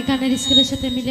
বিকানের স্কুলের সাথে মিলে